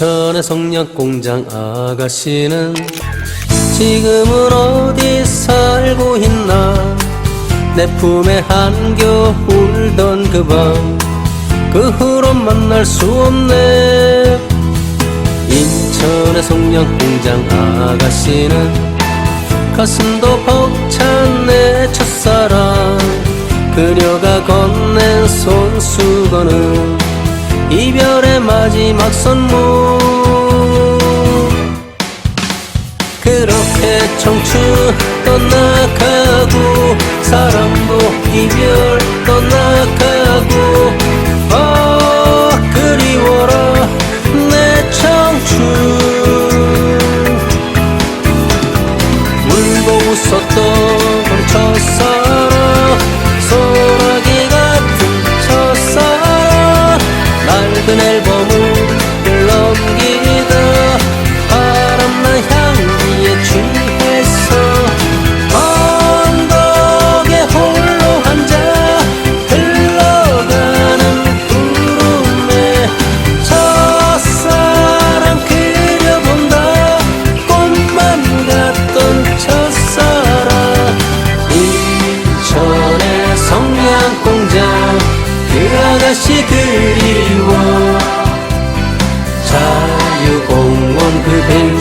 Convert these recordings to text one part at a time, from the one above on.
인천의 성냥공장 아가씨는 지금은 어디 살고 있나? 내 품에 한겨 울던 그 밤 그 후로 만날 수 없네. 인천의 성냥공장 아가씨는 가슴도 벅찬 내 첫사랑 그녀가 건넨 손수건은 이별의 마지막 선물 그렇게 청춘 떠나가고 사랑도 이별 떠나가고 아 그리워라 내 청춘. 울고 웃었던 첫사랑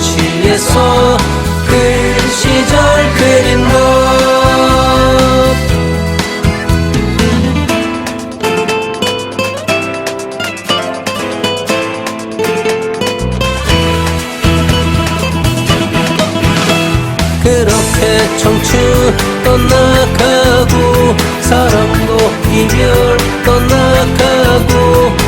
그 벤치에서 그 시절 그린 것 그렇게 청춘 떠나가고 사랑도 이별 떠나가고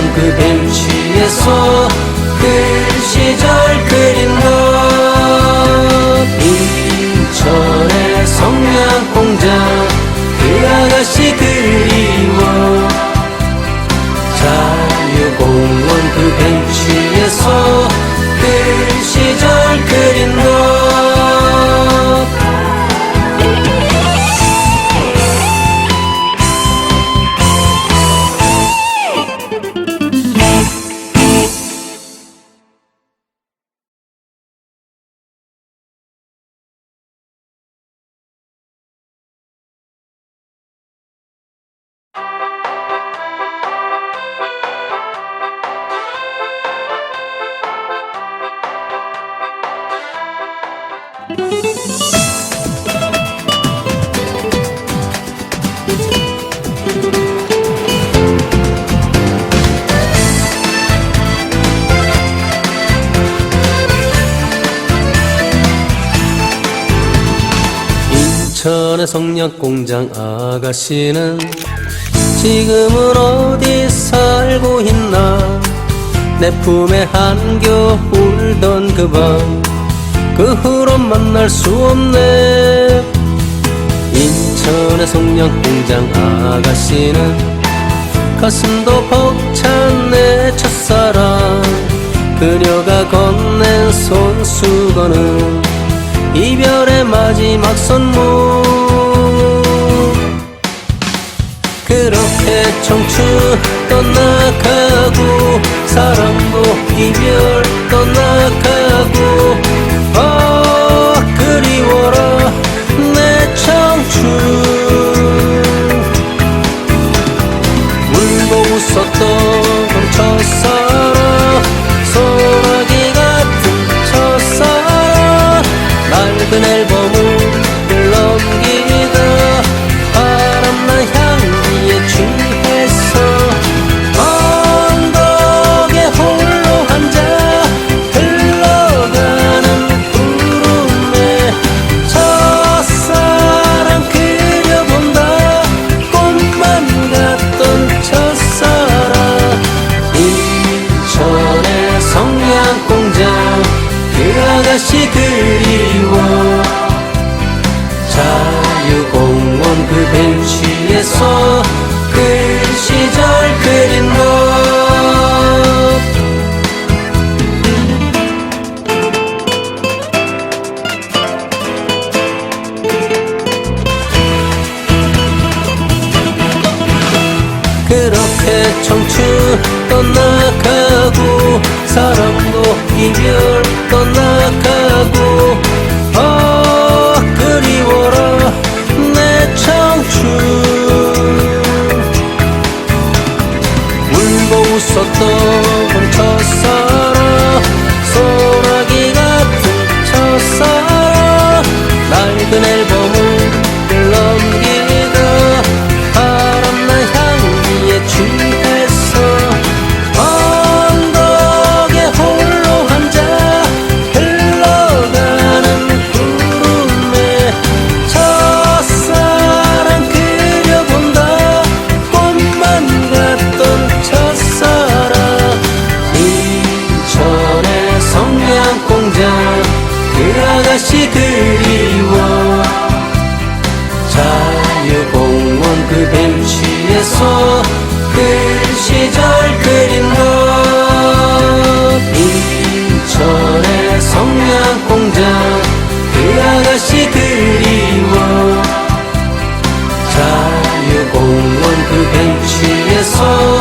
자유공원 그 벤치에서 그 시절 그린 것 인천의 인천의 성냥공장 아가씨는 지금은 어디 살고 있나? 내 품에 한겨 울던 그 밤 그 후로 만날 수 없네. 인천의 성냥공장 아가씨는 가슴도 벅찬 내 첫사랑. 그녀가 건넨 손수건은 이별의 마지막 선물. 그렇게 청춘 떠나가고 사랑도 이별 떠나가고 아 그리워라 내 청춘. 울고 웃었던 그 시절 그린 것 그렇게 청춘 떠나가고 사랑도 이별 떠나가고 아 그리워라 그 벤치에서 그 시절 그린 것. 인천의 성냥공장 그 아가씨 그리워. 자유공원 그 벤치에서